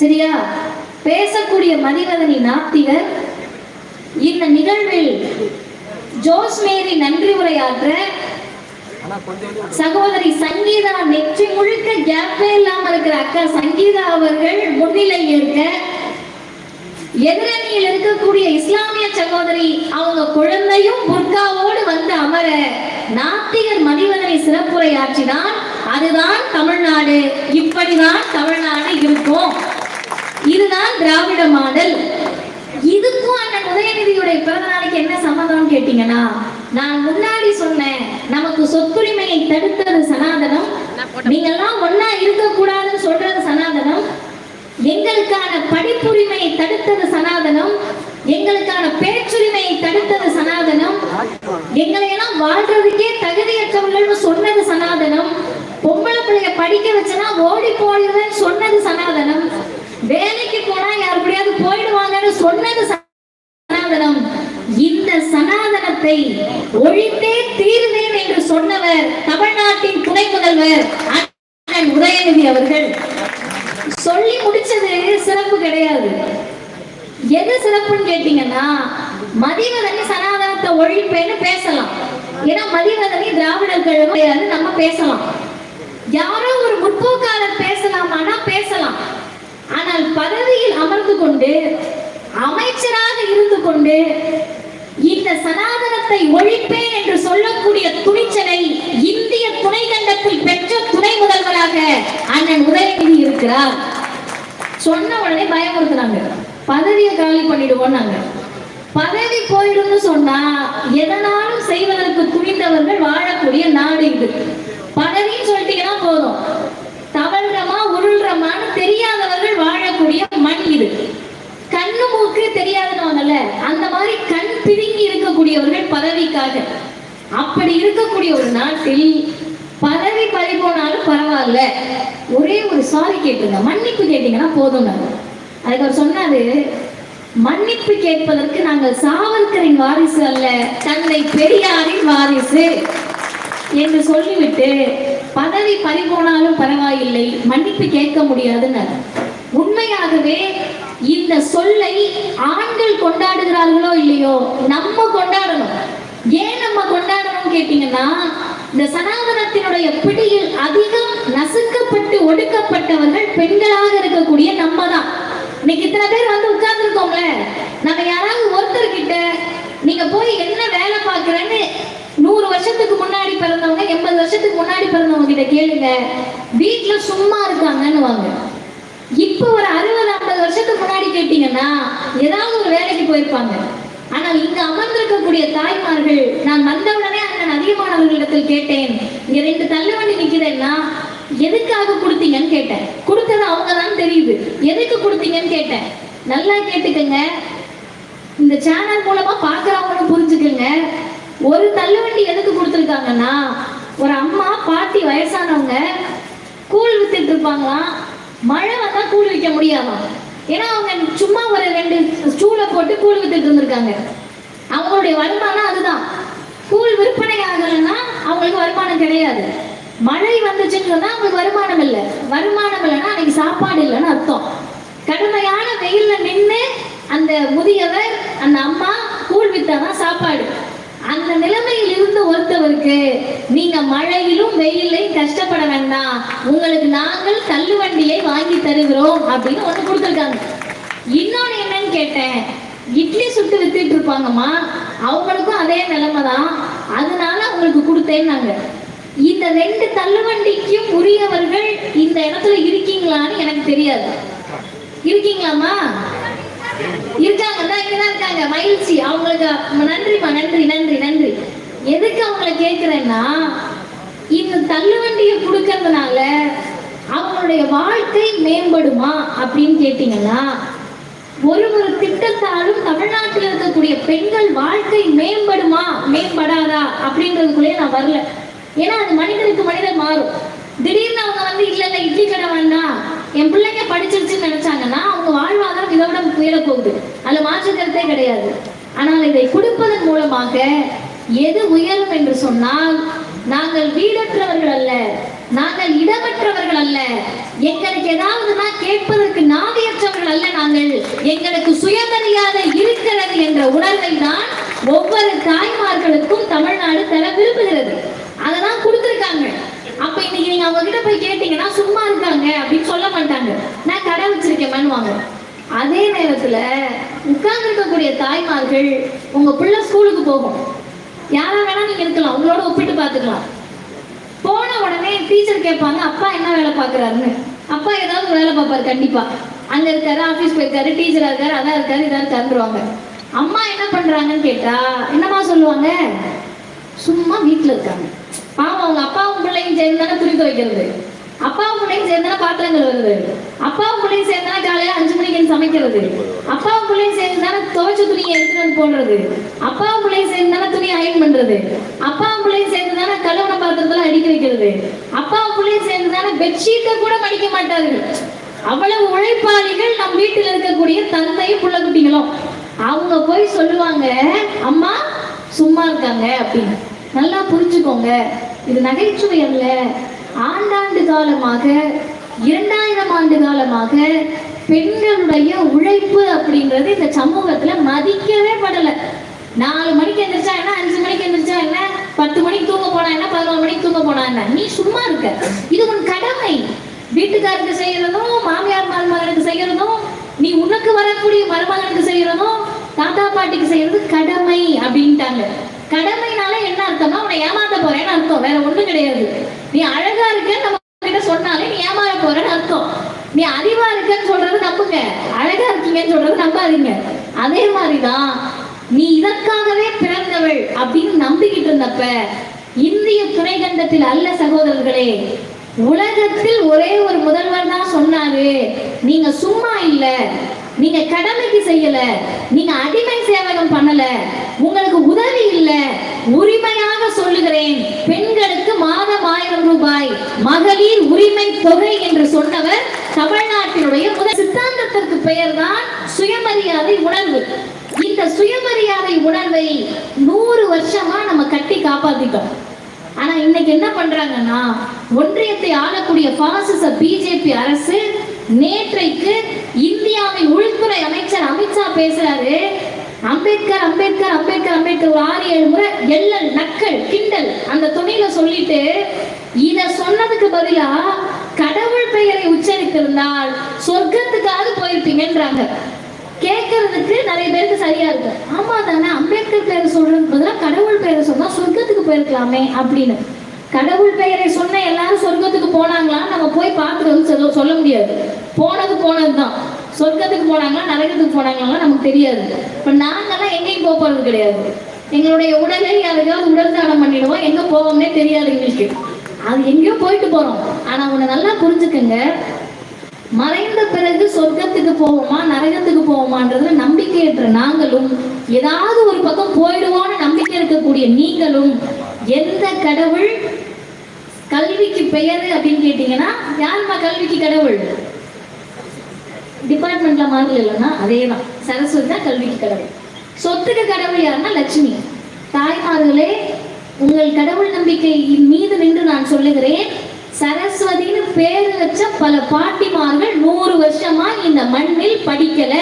சரியா? பேசக்கூடிய மதிவதனி நாத்திகர் இந்த நிகழ்வில் ஜோஸ்மேரி நன்றி உரையாற்ற சகோதரி சங்கீதா நெற்றி முழுக்க கேப்பே இல்லாம இருக்கிற அக்கா சங்கீதா அவர்கள் முன்னிலை இருக்க எதிரணியில் இருக்கக்கூடிய இஸ்லாமிய சகோதரி அவங்க குழந்தையும் புர்காவோடு வந்து அமர நாத்திகர் மதிவதனை சிறப்புரையாற்றினான் அதுதான் தமிழ்நாடு. இப்படிதான் தமிழ்நாடு இருக்கும். இதுதான் திராவிட மாடல். இதுக்கும் அண்ணன் உதயநிதியுடைய பிறந்த நாளைக்கு என்ன சம்மதம் கேட்டீங்கன்னா நான் முன்னாடி சொன்னேன் நமக்கு சொத்துரிமையை தடுத்தது சனாதனம். நீங்கெல்லாம் ஒன்னா இருக்க கூடாதுன்னு சொல்றது சனாதனம். எங்களுக்கான படிப்புரிமையை தடுத்தது சனாதனம். எங்களுக்கான பேச்சுரிமையை தடுத்தது சனாதனம். எங்களை எல்லாம் வாழ்றதுக்கே தகுதியற்றவர்கள் சொன்னது சனாதனம். பொம்பளை பிள்ளைய படிக்க வச்சனா ஓடி போயிடுவேன்னு சொன்னது சனாதனம். வேலைக்கு போனா யார் போயிடுவாங்கன்னு சொன்னது சனாதனம். இந்த சனாதனத்தை ஒழித்தே தீர்வேன் என்று சொன்னவர் தமிழ்நாட்டின் துணை முதல்வர் அண்ணன் உதயநிதி அவர்கள். சொல்லி முடிச்சது சிறப்பு கிடையாது. எது சிறப்புன்னு கேட்டீங்கன்னா மதிவதனி சனாதனத்தை ஒழிப்பேன்னு பேசலாம். ஏன்னா மதிவதனி திராவிடர் கழகம் கிடையாது நம்ம பேசலாம். யாரோ ஒரு முற்போக்காளர் பேசலாமானா பேசலாம். ஆனால் பதவியில் அமர்ந்து கொண்டு அமைச்சராக இருந்து கொண்டு இந்த சனாதனத்தை ஒழிப்பேன் என்று சொல்லக்கூடிய துணிச்சலை இந்திய துணை கண்டத்தில் பெற்ற துணை முதல்வராக அண்ணன் உதயநிதி இருக்கிறார். சொன்ன உடனே பயமுறுத்துறாங்க. பதவியை காலி பண்ணிடுவோம் நாங்க பதவி போயிடும்னு சொன்னா எதனாலும் செய்வதற்கு துணிந்தவர்கள் வாழக்கூடிய நாடு இது. பதவின்னு சொல்லிட்டீங்கன்னா போதும். உருள்றமான்னு தெரியாதவர்கள் வாழக்கூடிய மண் இது. கண்ணு மூக்கு தெரியாதவங்கல்ல அந்த மாதிரி கண் பிதுங்கி இருக்கக்கூடியவர்கள் பதவிக்காக. அப்படி இருக்கக்கூடிய ஒரு நாட்டில் பதவி பறி போனாலும் பரவாயில்ல. ஒரே ஒரு சாரி கேட்டுங்க மன்னிப்பு கேட்டீங்கன்னா போதும் அதுக்கு அவர் சொன்னாரு மன்னிப்பு கேட்பதற்கு நாங்கள் சாவர்கரின் வாரிசு அல்ல தந்தை பெரியாரின் வாரிசு. என்று சொல்லிவிட்டு பதவி பறிபோனாலும் பரவாயில்லை மன்னிப்பு கேட்க முடியாதுன்னு உண்மையாகவே இந்த சொல்லை ஆண்கள் கொண்டாடுகிறார்களோ இல்லையோ நம்ம கொண்டாடணும். ஏன் நம்ம கொண்டாடணும் கேட்டீங்கன்னா இந்த சனாதனத்தினுடைய பிடியில் அதிகம் நசுக்கப்பட்டு ஒடுக்கப்பட்டவர்கள் பெண்களாக இருக்கக்கூடிய நம்ம தான். இன்னைக்கு இத்தனை பேர் வந்து உட்கார்ந்துருக்கோம்ல? நம்ம யாராவது ஒருத்தர்கிட்ட நீங்க போய் என்ன வேலை பார்க்குறேன்னு நூறு வருஷத்துக்கு முன்னாடி பிறந்தவங்க எண்பது வருஷத்துக்கு முன்னாடி பிறந்தவங்க கிட்ட கேளுங்க. வீட்டுல சும்மா இருக்காங்கன்னு வாங்க இப்போ ஒரு அறுபது ஐம்பது வருஷத்துக்கு முன்னாடி கேட்டீங்கன்னா ஏதாவது ஒரு வேலைக்கு போயிருப்பாங்க. ஆனால் இங்க அமர்ந்திருக்கக்கூடிய தாய்மார்கள் நான் வந்தவுடனே அண்ணன் அதிகமானவர்களிடத்தில் கேட்டேன் இங்க ரெண்டு தள்ளுவண்டி நிக்கிறேன்னா எதுக்காக கொடுத்தீங்கன்னு கேட்டேன். கொடுத்தது அவங்க தான் தெரியுது. எதுக்கு கொடுத்தீங்கன்னு கேட்டேன். நல்லா கேட்டுக்கங்க. இந்த சேனல் மூலமா பாக்குறவங்களும் புரிஞ்சுக்கங்க. ஒரு தள்ளுவண்டி எதுக்கு கொடுத்துருக்காங்கன்னா ஒரு அம்மா பாட்டி வயசானவங்க கூழ் வித்துட்டு இருப்பாங்களாம். மழை வந்தா கூழ் விற்க முடியாதாம். ஏன்னா அவங்க சும்மா ஒரு ரெண்டு ஸ்டூலை போட்டு கூழ் வித்துட்டு இருந்திருக்காங்க. அவங்களுடைய வருமானம் அதுதான். கூழ் விற்பனை ஆகலைன்னா அவங்களுக்கு வருமானம் கிடையாது. மழை வந்துச்சுன்னு சொன்னா அவங்களுக்கு வருமானம் இல்லை. வருமானம் இல்லைன்னா அன்னைக்கு சாப்பாடு இல்லைன்னு அர்த்தம். கடுமையான வெயில்ல நின்று அந்த முதியவர் அந்த அம்மா கூழ் வித்தாதான் சாப்பாடு. அந்த நிலைமையில் இருந்து ஒருத்தவருக்கு நீங்க மழையிலும் வெயிலையும் கஷ்டப்பட வேண்டாம். உங்களுக்கு நாங்கள் தள்ளுவண்டியை வாங்கி தருகிறோம் அப்படின்னு ஒண்ணு கொடுத்துருக்காங்க. இன்னொன்னு என்னன்னு கேட்டேன். இட்லி சுட்டு வித்துட்டு இருப்பாங்கம்மா. அவங்களுக்கும் அதே நிலைமை தான். அதனால உங்களுக்கு கொடுத்தேன்னாங்க. இந்த ரெண்டு தள்ளுவண்டிக்கும் உரியவர்கள் இந்த இடத்துல இருக்கீங்களான்னு எனக்கு தெரியாது. இருக்கீங்களாம்மா? இருக்காங்க தான் இங்கதான் இருக்காங்க. மகிழ்ச்சி. அவங்களுக்கு நன்றிமா நன்றி நன்றி நன்றி. எதுக்கு அவங்கள கேட்கிறேன்னா இந்த தள்ளுவண்டியை கொடுக்கறதுனால அவங்களுடைய வாழ்க்கை மேம்படுமா அப்படின்னு கேட்டீங்கன்னா ஒரு ஒரு திட்டத்தாலும் தமிழ்நாட்டில் இருக்கக்கூடிய பெண்கள் வாழ்க்கை மேம்படுமா மேம்படாதா அப்படின்றதுக்குள்ளே நான் வரல. ஏன்னா அது மனிதனுக்கு மனிதன் மாறும். திடீர்னு அவங்க வந்து இல்லை இல்லை இட்லி கடை வேண்டாம். என் பிள்ளைங்க படிச்சிருச்சுன்னு நினைச்சாங்கன்னா அவங்க வாழ்வாதாரம் இதை விட உயர போகுது. அதுல மாற்றுக்கிறதே கிடையாது. ஆனால் இதை கொடுப்பதன் மூலமாக எது உயரும் என்று சொன்னால் நாங்கள் வீடற்றவர்கள் அல்ல நாங்கள் இடமற்றவர்கள் அல்ல. எங்களுக்கு ஏதாவதுனா கேட்பதற்கு நாதியற்றவர்கள் அல்ல நாங்கள். எங்களுக்கு சுயமரியாதை இருக்கிறது என்ற உணர்வை தான் ஒவ்வொரு தாய்மார்களுக்கும் தமிழ்நாடு தர விரும்புகிறது. இன்னைக்கு நீங்க அவங்க கிட்ட போய் கேட்டீங்கன்னா சும்மா இருக்காங்க அப்படின்னு சொல்ல மாட்டாங்க. நான் கடை வச்சிருக்கேன் அதே நேரத்துல உட்கார்ந்து இருக்கக்கூடிய தாய்மார்கள் உங்க பிள்ளை ஸ்கூலுக்கு போகும். யாரா வேணா நீங்க இருக்கலாம். உங்களோட ஒப்பிட்டு பார்த்துக்கலாம். போன உடனே டீச்சர் கேட்பாங்க அப்பா என்ன வேலை பார்க்கறாருன்னு? அப்பா ஏதாவது ஒரு வேலை பார்ப்பாரு கண்டிப்பா. அங்க இருக்காரு ஆபீஸ் போயிருக்காரு டீச்சரா இருக்காரு அதான் இருக்காரு இதான் தந்துருவாங்க அம்மா என்ன பண்றாங்கன்னு கேட்டா என்னம்மா சொல்லுவாங்க? சும்மா வீட்டுல இருக்காங்க. பாவம் அவங்க அப்பாவும் பிள்ளையும் சேர்ந்து தானே துணி துவைக்கிறது அப்பாவும் பிள்ளையும் சேர்ந்து தானே பாத்திரம் கழுவுறது அப்பாவும் பிள்ளையும் சேர்ந்து தானே காலையில அஞ்சு மணிக்கு சமைக்கிறது? அப்பாவும் பிள்ளையும் சேர்ந்து தானே துவைச்ச துணியை எடுத்துட்டு வந்து போடுறது? அப்பாவும் பிள்ளையும் சேர்ந்து தானே துணி அயன் பண்றது? அப்பாவும் பிள்ளையும் சேர்ந்து தானே கழுவுன பாத்திரத்தெல்லாம் அடிக்க வைக்கிறது? அப்பாவும் பிள்ளையும் சேர்ந்து தானே பெட்ஷீட்டை கூட மடிக்க மாட்டார்கள்? அவ்வளவு உழைப்பாளிகள் நம் வீட்டில் இருக்கக்கூடிய தந்தை புள்ள குட்டிகளும் அவங்க போய் சொல்லுவாங்க அம்மா சும்மா இருக்காங்க அப்படின்னு. நல்லா புரிஞ்சுக்கோங்க. இது நகைச்சுவை அல்ல. ஆண்டாண்டு காலமாக இரண்டாயிரம் ஆண்டு காலமாக பெண்களுடைய உழைப்பு அப்படின்றது இந்த சமூகத்துல மதிக்கவே படல. நாலு மணிக்கு எந்திரிச்சா என்ன அஞ்சு மணிக்கு எந்திரிச்சா என்ன பத்து மணிக்கு தூங்க போனா என்ன பதினோரு மணிக்கு தூங்க போனா என்ன? நீ சும்மா இருக்க. இது உன் கடமை. வீட்டுக்காருக்கு செய்யறதும் மாமியார் மருமகனுக்கு செய்யறதும் நீ உனக்கு வரக்கூடிய மருமகனுக்கு செய்யறதும் தாத்தா பாட்டிக்கு செய்யறது கடமை அப்படின்ட்டாங்க. கடமை என்ன அர்த்தம்னா உன்னை ஏமாத்த போறேன்னு அர்த்தம் வேற ஒண்ணும் கிடையாது. நீ அழகா இருக்கன்னு நம்ம கிட்ட சொன்னாலே நீ ஏமாற போறன்னு அர்த்தம். நீ அறிவா இருக்கன்னு சொல்றது நம்புங்க அழகா இருக்கீங்கன்னு சொல்றது நம்பாதீங்க. அதே மாதிரிதான் நீ இதற்காகவே பிறந்தவள் அப்படின்னு நம்பிக்கிட்டு இருந்தப்ப இந்திய துணைக்கண்டத்தில் அல்ல சகோதரர்களே உலகத்தில் ஒரே ஒரு முதல்வர் தான் சொன்னாரு. நீங்க சும்மா இல்ல. நீங்க கடமைக்கு செய்யல. நீங்க அடிமை சேவகம் பண்ணல. உங்களுக்கு உதவி இல்ல. உரிமையாக சொல்லுகிறேன். பெண் மகளிர் உரிமை தொகை என்று சொன்னவர் தமிழ்நாட்டினுடைய முதல் சித்தாந்தத்திற்கு பெயர் தான் சுயமரியாதை உணர்வு. இந்த சுயமரியாதை உணர்வை நூறு வருஷமா நம்ம கட்டி காப்பாத்திட்டோம். ஆனா இன்னைக்கு என்ன பண்றாங்கன்னா ஒன்றியத்தை ஆளக்கூடிய பாசிச பிஜேபி அரசு நேற்றைக்கு இந்தியாவின் உள்துறை அமைச்சர் அமித்ஷா பேசுறாரு. அம்பேத்கர் அம்பேத்கர் அம்பேத்கர் அம்பேத்கர் ஒரு ஆறு ஏழு முறை எல்லல் நக்கல் கிண்டல் அந்த துணையில சொல்லிட்டு இத சொன்னதுக்கு பதிலா கடவுள் பெயரை உச்சரித்திருந்தால் சொர்க்கத்துக்காவது போயிருப்பீங்கன்றாங்க. கேட்கறதுக்கு நிறைய பேருக்கு சரியா இருக்கு. ஆமா தானே அம்பேத்கர் பேரை சொல்றதுக்கு பதிலாக கடவுள் பெயரை சொன்னா சொர்க்கத்துக்கு போயிருக்கலாமே அப்படின்னு. கடவுள் பெயரை சொன்ன எல்லாரும் சொர்க்கத்துக்கு போனாங்களா நம்ம போய் பார்த்துட்டு வந்து சொல்ல சொல்ல முடியாது. போனது போனதுதான். சொர்க்கத்துக்கு போனாங்களா நரகத்துக்கு போனாங்களா நமக்கு தெரியாது. இப்ப நாங்கெல்லாம் எங்கேயும் போக போறது கிடையாது. எங்களுடைய உடலை யாருக்காவது உடல் தானம் பண்ணிடுவோம் எங்க போவோம்னே தெரியாது எங்களுக்கு. அது எங்கேயோ போயிட்டு போறோம். ஆனா உன்னை நல்லா புரிஞ்சுக்கங்க. மறைந்த பிறகு சொர்க்கத்துக்கு போவோமா நரகத்துக்கு போவோமான்றதுல நம்பிக்கையற்ற நாங்களும் ஏதாவது ஒரு பக்கம் போயிடுவோம்னு நம்பிக்கை இருக்கக்கூடிய நீங்களும் எந்த கடவுள் கல்விக்கு பெயர் அப்படின்னு கேட்டீங்கன்னா யாருமா கல்விக்கு கடவுள்? டிபார்ட்மெண்ட்ல மாறல இல்லைன்னா அதே தான் சரஸ்வதி தான் கல்விக்கு கடவுள். சொத்துக்கு கடவுள் யாருன்னா லட்சுமி. தாய்மார்களே உங்கள் கடவுள் நம்பிக்கை மீது நின்று நான் சொல்லுகிறேன். சரஸ்வதின்னு பேர் வச்ச பல பாட்டிமார்கள் நூறு வருஷமா இந்த மண்ணில் படிக்கல.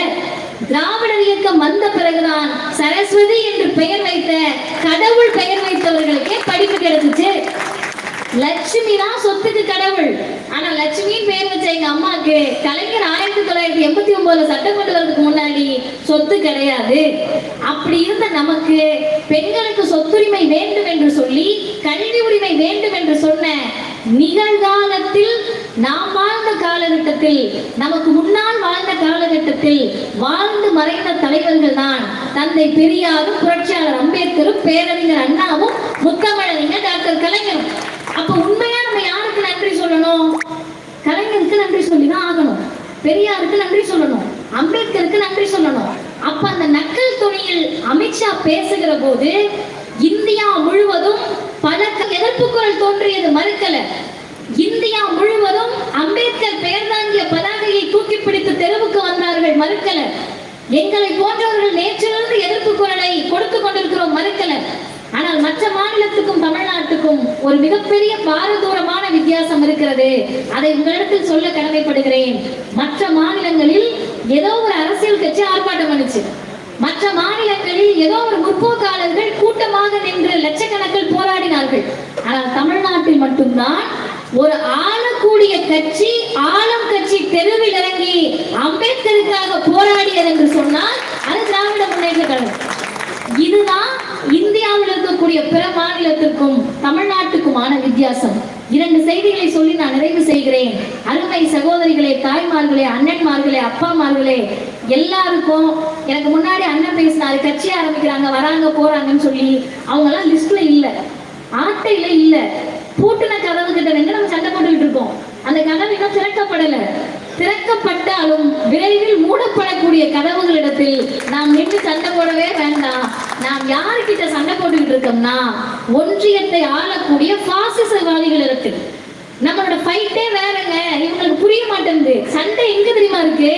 திராவிடர் இயக்கம் வந்த பிறகுதான் சரஸ்வதி என்று பெயர் வைத்த கடவுள் பெயர் வைத்தவர்களுக்கே படிப்பு கிடைச்சிச்சு. லட்சுமி தான் சொத்துக்கு கடவுள். ஆனா லட்சுமின்னு பேர் வச்ச எங்க அம்மாக்கு கலைஞர் ஆயிரத்தி தொள்ளாயிரத்தி எண்பத்தி ஒன்பதுல சட்டம் கொண்டு வரதுக்கு முன்னாடி சொத்து கிடையாது. அப்படி இருந்த நமக்கு பெண்களுக்கு சொத்துரிமை வேண்டும் என்று சொல்லி கல்வி உரிமை வேண்டும் என்று சொன்ன நிகழ்காலத்தில் நாம் வாழ்ந்த காலகட்டத்தில் நமக்கு முன்னால் வாழ்ந்த காலகட்டத்தில் வாழ்ந்து மறைந்த தலைவர்கள் தான் தந்தை பெரியாரும் புரட்சியாளர் அம்பேத்கரும் பேரறிஞர் அண்ணா முத்தமிழறிஞர் டாக்டர் கலைஞரும் அப்ப உண்மையா நம்ம யாருக்கு நன்றி சொல்லணும் கலைஞருக்கு நன்றி சொல்லி தான் ஆகணும் பெரியாருக்கு நன்றி சொல்லணும் அம்பேத்கருக்கு நன்றி சொல்லணும். அப்ப அந்த நக்கல் துணியில் அமித்ஷா பேசுகிற போது இந்தியா முழுவதும் பல எதிர்ப்பு குரல் தோன்றியது மறுக்கல. இந்தியா முழுவதும் அம்பேத்கர் பெயர் தாங்கிய பதாகையை தூக்கி பிடித்து தெருவுக்கு வந்தார்கள் மறுக்கல. எங்களை போன்றவர்கள் நேற்றிலிருந்து எதிர்ப்பு குரலை கொடுத்து கொண்டிருக்கிறோம் மறுக்கல. ஆனால் மற்ற மாநிலத்துக்கும் தமிழ்நாட்டுக்கும் ஒரு மிகப்பெரிய பாரதூரமான வித்தியாசம் இருக்கிறது. அதை உங்களிடத்தில் சொல்ல கடமைப்படுகிறேன். மற்ற மாநிலங்களில் ஏதோ ஒரு அரசியல் கட்சி ஆர்ப்பாட்டம் பண்ணுச்சு மற்ற மாநிலங்களில் ஏதோ ஒரு முற்போக்காளர்கள் கூட்டமாக நின்று லட்சக்கணக்கில் போராடினார்கள். ஆனால் தமிழ்நாட்டில் மட்டும்தான் ஒரு ஆளக்கூடிய கட்சி ஆளும் கட்சி தெருவில் இறங்கி அம்பேத்கருக்காக போராடியது என்று சொன்னால் அது திராவிட முன்னேற்ற கழகம். இதுதான் இந்தியாவில் இருக்கக்கூடிய பிற மாநிலத்திற்கும் தமிழ்நாட்டுக்குமான வித்தியாசம். இரண்டு செய்திகளை சொல்லி நான் நிறைவு செய்கிறேன். அருமை சகோதரிகளே தாய்மார்களே அண்ணன்மார்களே அப்பாமார்களே எல்லாருக்கும் எனக்கு முன்னாடி அண்ணன் பேசினாரு கட்சி ஆரம்பிக்கிறாங்க வராங்க போறாங்கன்னு சொல்லி. அவங்க எல்லாம் லிஸ்ட்ல இல்ல. ஆட்டையில இல்ல. பூட்டின கதவு கிட்ட நின்று நம்ம சண்டை போட்டுக்கிட்டு இருக்கோம். அந்த கதவு இன்னும் திறக்கப்படல. திறக்கப்பட்டாலும் விரைவில் மூடப்படக்கூடிய கதவுகளிடத்தில் நாம் நின்று சண்டை போடவே வேண்டாம். நாம் யாருக்கிட்ட சண்டை போட்டுக்கிட்டு இருக்கோம்னா ஒன்றியத்தை ஆளக்கூடிய பாசிசவாதிகள் இருக்கு. நம்மளோட ஃபைட்டே வேறங்க. இவங்களுக்கு புரிய மாட்டேங்குது. சண்டை எங்க தெரியுமா இருக்கு?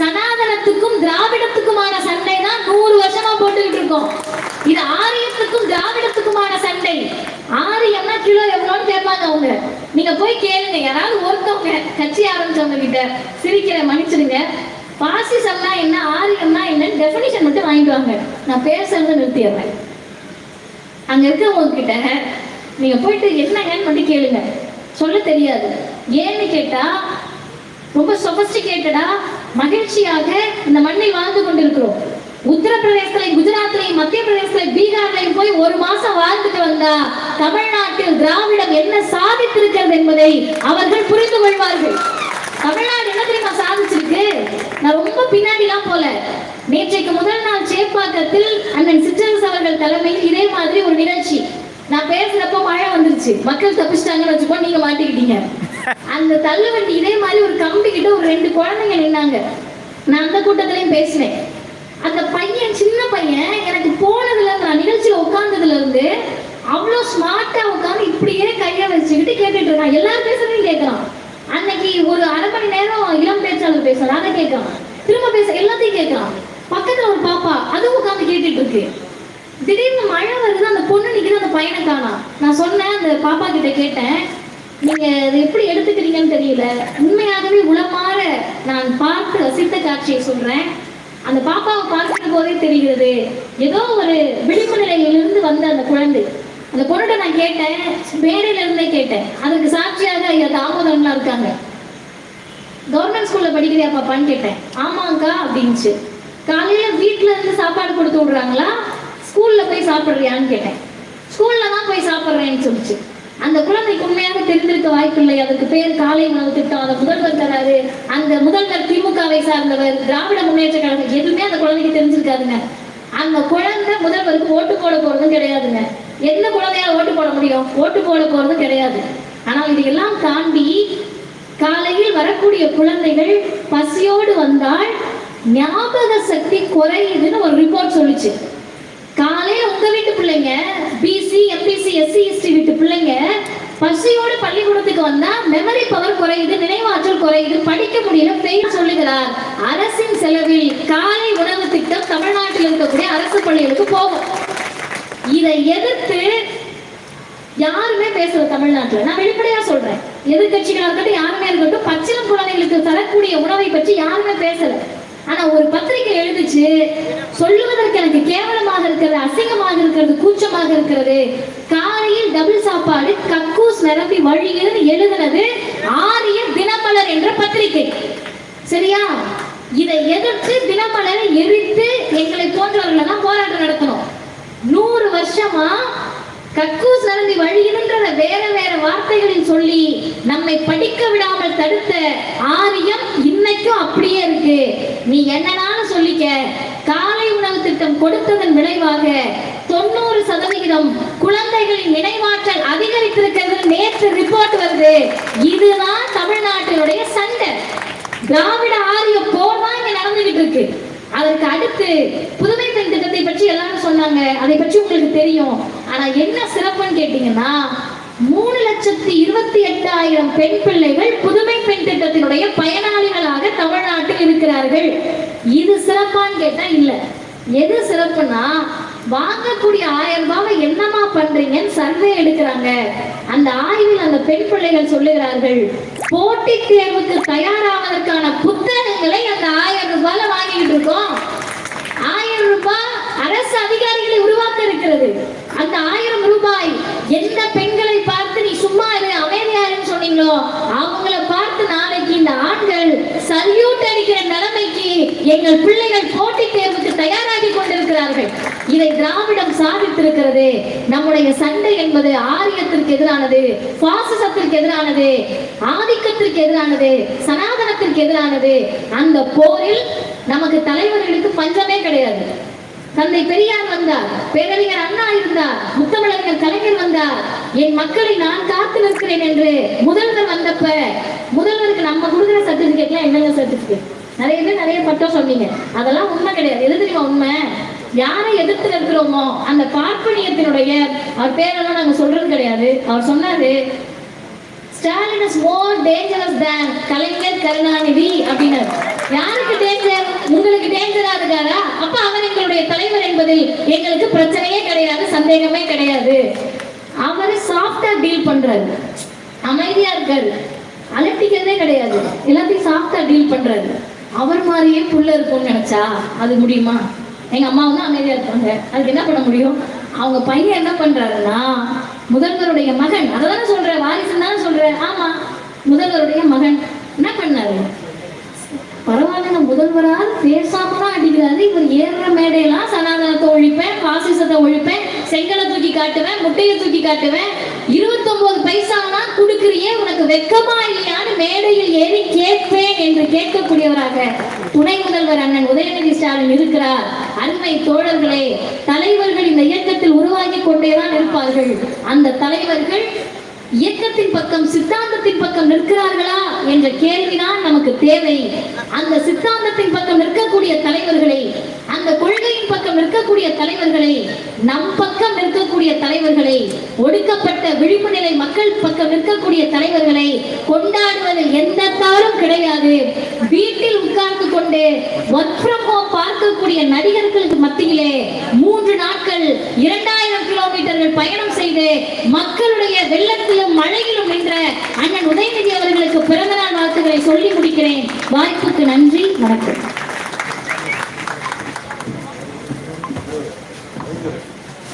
சனாதனத்துக்கும் திராவிடத்துக்குமான சண்டை தான் நூறு வருஷமா போட்டுக்கிட்டு இருக்கோம். இது ஆரியத்துக்கும் திராவிடத்துக்குமான சண்டை. ஆரிய கிலோ எவ்வளோன்னு கேட்பாங்க அவங்க. நீங்க போய் கேளுங்க. யாராவது ஒருத்தவங்க கட்சி ஆரம்பிச்சவங்க கிட்ட சிரிக்கிற மன்னிச்சிடுங்க. பாசிசம்னா என்ன ஆரியம்னா என்னன்னு டெஃபினிஷன் மட்டும் வாங்கிட்டு வாங்க. நான் பேசுறதை நிறுத்திடுறேன். அங்க இருக்கவங்க கிட்ட நீங்க போயிட்டு என்னங்கன்னு மட்டும் கேளுங்க. சொல்ல தெரியாது. ஏன்னு கேட்டா ரொம்ப சொபஸ்டிகேட்டடா மகிழ்ச்சியாக இந்த மண்ணில் வாழ்ந்து கொண்டிருக்கிறோம். உத்தரப்பிரதேசத்திலையும் குஜராத்லையும் மத்திய பிரதேசத்திலையும் பீகார்லையும் போய் ஒரு மாசம் வாழ்ந்துட்டு வந்தா தமிழ்நாட்டில் திராவிடம் என்ன சாதித்திருக்கிறது என்பதை அவர்கள் புரிந்து கொள்வார்கள். தமிழ்நாடு என்ன தெரியுமா சாதிச்சிருக்கு? நான் ரொம்ப பின்னாடிலாம் போல. நேற்றைக்கு முதல் நாள் சேப்பாக்கத்தில் அண்ணன் சிற்றரசு அவர்கள் தலைமையில் இதே மாதிரி ஒரு நிகழ்ச்சி. நான் பேசுறப்ப மழை வந்துருச்சு. மக்கள் தப்பிச்சிட்டாங்கன்னு வச்சுக்கோ நீங்க மாட்டிக்கிட்டீங்க. அந்த தள்ளுவண்டி இதே மாதிரி ஒரு கம்பி கிட்ட ஒரு ரெண்டு குழந்தைங்க நின்னாங்க. நான் அந்த கூட்டத்திலையும் பேசினேன். அந்த பையன் சின்ன பையன் எனக்கு போனதுல இருந்து நான் நிகழ்ச்சியில உட்கார்ந்ததுல இருந்து அவ்வளோ ஸ்மார்ட்டா உட்காந்து இப்படியே கையை வச்சுக்கிட்டு கேட்டுட்டு இருக்கான். எல்லாரும் பேசுறதையும் கேட்கலாம். அன்னைக்கு ஒரு அரை மணி நேரம் இளம் பேச்சாளர் பேசுறான் அதை கேட்கலாம். திரும்ப பேச எல்லாத்தையும் கேட்கலாம். பக்கத்துல ஒரு பாப்பா அதுவும் உட்காந்து கேட்டுட்டு இருக்கு. திடீர்னு மழை வருது அந்த பொண்ணு நிக்குது அந்த பையனை காணோம் நான் சொன்னேன் அந்த பாப்பா கிட்ட கேட்டேன். நீங்க அதை எப்படி எடுத்துக்கிறீங்கன்னு தெரியல. உண்மையாகவே உளமாற நான் பார்த்து ரசித்த காட்சியை சொல்றேன். அந்த பாப்பாவை பார்க்கிற போதே தெரிகிறது. ஏதோ ஒரு விழிப்பு நிலையிலிருந்து வந்த அந்த குழந்தை. அந்த பொருட்டை நான் கேட்டேன் மேடையில இருந்தே கேட்டேன். அதுக்கு சாட்சியாக ஐயா தாமோதரன்லாம் இருக்காங்க. கவர்மெண்ட் ஸ்கூல்ல படிக்கிறியா பாப்பான்னு கேட்டேன். ஆமாங்கா அப்படின்ச்சு காலையில வீட்டுல இருந்து சாப்பாடு கொடுத்து விடுறாங்களா? ஸ்கூல்ல போய் சாப்பிடுறியான்னு கேட்டேன். ஸ்கூல்ல தான் போய் சாப்பிடுறேன்னு சொல்லிச்சு. அந்த குழந்தைக்கு உண்மையாக தெரிந்திருக்க வாய்ப்பில்லை. அதுக்கு பேர் காலை உணவு திட்டம். அந்த முதல்வர் தராரு. அந்த முதல்வர் திமுகவை சார்ந்தவர் திராவிட முன்னேற்ற கழகம். எதுவுமே அந்த குழந்தைக்கு தெரிஞ்சிருக்காதுங்க. அந்த குழந்தை முதல்வருக்கு ஓட்டு போட போறதும் கிடையாதுங்க. எந்த குழந்தையால ஓட்டு போட முடியும்? ஓட்டு போட போறதும் கிடையாது. ஆனால் இதையெல்லாம் தாண்டி காலையில் வரக்கூடிய குழந்தைகள் பசியோடு வந்தால் ஞாபக சக்தி குறையுதுன்னு ஒரு ரிப்போர்ட் சொல்லுச்சு. உங்க வீட்டு பிள்ளைங்க பிசி எம்பிசி எஸ்சி எஸ்டி வீட்டு பிள்ளைங்க பசியோடு பள்ளிக்கூடத்துக்கு வந்தா மெமரி பவர் குறையுது நினைவாற்றல் குறையுது படிக்க முடியல பெயர் சொல்லுகிறார். அரசின் செலவில் காலை உணவு திட்டம் தமிழ்நாட்டில் இருக்கக்கூடிய அரசு பள்ளிகளுக்கு போகும். இதை எதிர்த்து யாருமே பேசல தமிழ்நாட்டுல. நான் வெளிப்படையா சொல்றேன். எதிர்கட்சிகளா இருக்கட்டும் யாருமே இருக்கட்டும் பச்சிளம் குழந்தைகளுக்கு தரக்கூடிய உணவை பற்றி யாருமே பேசல. ஆனா ஒரு பத்திரிகை எழுதிச்சு சொல்லுவதற்கு எனக்கு கேவலமாக இருக்கிறது அசிங்கமாக இருக்கிறது கூச்சமாக இருக்கிறது. காலையில் டபுள் சாப்பாடு கக்கூஸ் நிரம்பி வழிகிறது எழுதுனது ஆரிய தினமலர் என்ற பத்திரிகை சரியா? இதை எதிர்த்து தினமலரை எரித்து எங்களை போன்றவர்கள் எல்லாம் போராட்டம் நடத்தணும். நூறு வருஷமா கக்கூஸ் நிரம்பி வழியினுன்ற வேற வேற வார்த்தைகளில் சொல்லி நம்மை படிக்க விடாமல் தடுத்த ஆரியம் இன்னைக்கும் அப்படியே இருக்கு. நீ என்னனாலும் சொல்லிக்க காலை உணவு திட்டம் கொடுத்ததன் விளைவாக தொண்ணூறு சதவிகிதம் குழந்தைகளின் நினைவாற்றல் அதிகரித்திருக்கிறது. நேற்று ரிப்போர்ட் வருது. இதுதான் தமிழ்நாட்டினுடைய சண்டை. திராவிட ஆரிய போர் தான் இங்க நடந்துகிட்டு இருக்கு. அதற்கு அடுத்து புதுமை பெண் திட்டத்தை பற்றி எல்லாரும் சொன்னாங்க. அதை பற்றி உங்களுக்கு தெரியும். ஆனா என்ன சிறப்புன்னு கேட்டீங்கன்னா மூணு லட்சத்தி இருபத்தி எட்டாயிரம் பெண் பிள்ளைகள் புதுமை பெண் திட்டத்தினுடைய பயனாளிகளாக தமிழ்நாட்டில் இருக்கிறார்கள். இது சிறப்பான்னு கேட்டா இல்ல. எது சிறப்புனா வாங்கக்கூடிய ஆயிரம் ரூபாவை என்னமா பண்றீங்கன்னு சர்வே எடுக்கிறாங்க. அந்த ஆய்வில் அந்த பெண் பிள்ளைகள் சொல்லுகிறார்கள். போட்டித் தேர்வுக்கு தயாராவதற்கான புத்தகங்களை அந்த ஆயிரம் ரூபாயில வாங்கிட்டு இருக்கோம். ஆயிரம் ரூபாய் அரசு அதிகாரிகளை உருவாக்க இருக்கிறது. அந்த ஆயிரம் ரூபாய் எந்த பெண்களை பார்த்து நீ சும்மா இரு அமைதியா அவங்கள பார்த்து நாளைக்கு இந்த ஆண்கள் சல்யூட் அடிக்கிற நிலைமைக்கு எங்கள் பிள்ளைகள் போட்டித் தேர்வுக்கு தயாராகி கொண்டிருக்கிறார்கள். இதை திராவிடம் சாதித்திருக்கிறது. நம்முடைய சண்டை என்பது ஆரியத்திற்கு எதிரானது பாசிசத்திற்கு எதிரானது ஆதிக்கத்திற்கு எதிரானது சனாதனத்திற்கு எதிரானது. அந்த போரில் நமக்கு தலைவர்களுக்கு பஞ்சமே கிடையாது. தந்தை பெரியார் வந்தார். பேரறிஞர் அண்ணா இருந்தார். முத்தமிழறிஞர் கலைஞர் வந்தார். என் மக்களை நான் காத்து நிற்கிறேன் என்று முதல்வர் வந்தப்ப முதல்வருக்கு நம்ம கொடுக்குற சர்டிபிகேட்லாம் என்னங்க சர்டிபிகேட் நிறைய பேர் நிறைய பட்டம் சொன்னீங்க. அதெல்லாம் உண்மை கிடையாது. எது தெரியுமா உண்மை? யாரை எதிர்த்து நிற்கிறோமோ அந்த பார்ப்பனியத்தினுடைய அவர் பேரெல்லாம் நாங்க சொல்றது கிடையாது. அவர் சொன்னாரு Stalin is more dangerous than Kalaignar Karunanidhi அப்படின்னாரு. யாருக்கு டேஞ்சர் உங்களுக்கு டேஞ்சரா இருக்காரா? அப்ப அவர் என்பதில் எங்களுக்கு பிரச்சனையே கிடையாது சந்தேகமே கிடையாது. அவர் சாஃப்டா டீல் பண்றாரு. அமைதியா இருக்காரு. அலட்டிக்கிறதே கிடையாது. எல்லாத்தையும் சாஃப்டா டீல் பண்றாரு. அவர் மாதிரியே புள்ள இருக்கும்னு நினைச்சா அது முடியுமா? எங்க அம்மா வந்து அமைதியா இருப்பாங்க. அதுக்கு என்ன பண்ண முடியும்? அவங்க பையன் என்ன பண்றாருன்னா முதல்வருடைய மகன் அததானே சொல்ற வாரிசு தானே சொல்ற. ஆமா முதல்வருடைய மகன் என்ன பண்ணாரு? பரவாயில்ல நான் முதல்வரால் பேசாமல் வந்து இவர் ஏறுற மேடையெல்லாம் சனாதனத்தை ஒழிப்பேன் பாசிசத்தை ஒழிப்பேன் செங்கலை தூக்கி காட்டுவேன் முட்டையை தூக்கி காட்டுவேன். இருபத்தொன்பது பைசானா கொடுக்குறியே உனக்கு வெக்கமா இல்லையான்னு மேடையில் ஏறி கேட்பேன் என்று கேட்கக்கூடியவராக துணை முதல்வர் அண்ணன் உதயநிதி ஸ்டாலின் இருக்கிறார். அருமை தோழர்களே தலைவர்கள் இந்த இயக்கத்தில் உருவாகி கொண்டேதான் இருப்பார்கள். அந்த தலைவர்கள் இயக்கத்தின் பக்கம் சித்தாந்தத்தின் பக்கம் நிற்கிறார்களா என்ற கேள்விதான் நமக்கு தேவை. அந்த சித்தாந்தத்தின் பக்கம் நிற்கக்கூடிய தலைவர்களை அந்த கொள்கையின் பக்கம் இருக்கக்கூடிய தலைவர்களை நம் பக்கம் நிற்கக்கூடிய தலைவர்களை ஒடுக்கப்பட்ட விழிப்பு நிலை மக்கள் பக்கம் நிற்கக்கூடிய தலைவர்களை கொண்டாடுவதில் எந்த தவறும் கிடையாது. வீட்டில் உட்கார்ந்து கொண்டு ஒர்க் ஃப்ரம் ஹோம் பார்க்கக்கூடிய நடிகர்களுக்கு மத்தியிலே மூன்று நாட்கள் இரண்டாயிரம் கிலோமீட்டர்கள் பயணம் செய்து மக்களுடைய வெள்ளத்திலும் மழையிலும் நின்ற அண்ணன் உதயநிதி அவர்களுக்கு பிறந்தநாள் வாழ்த்துக்களை சொல்லி முடிக்கிறேன். வாய்ப்புக்கு நன்றி வணக்கம்.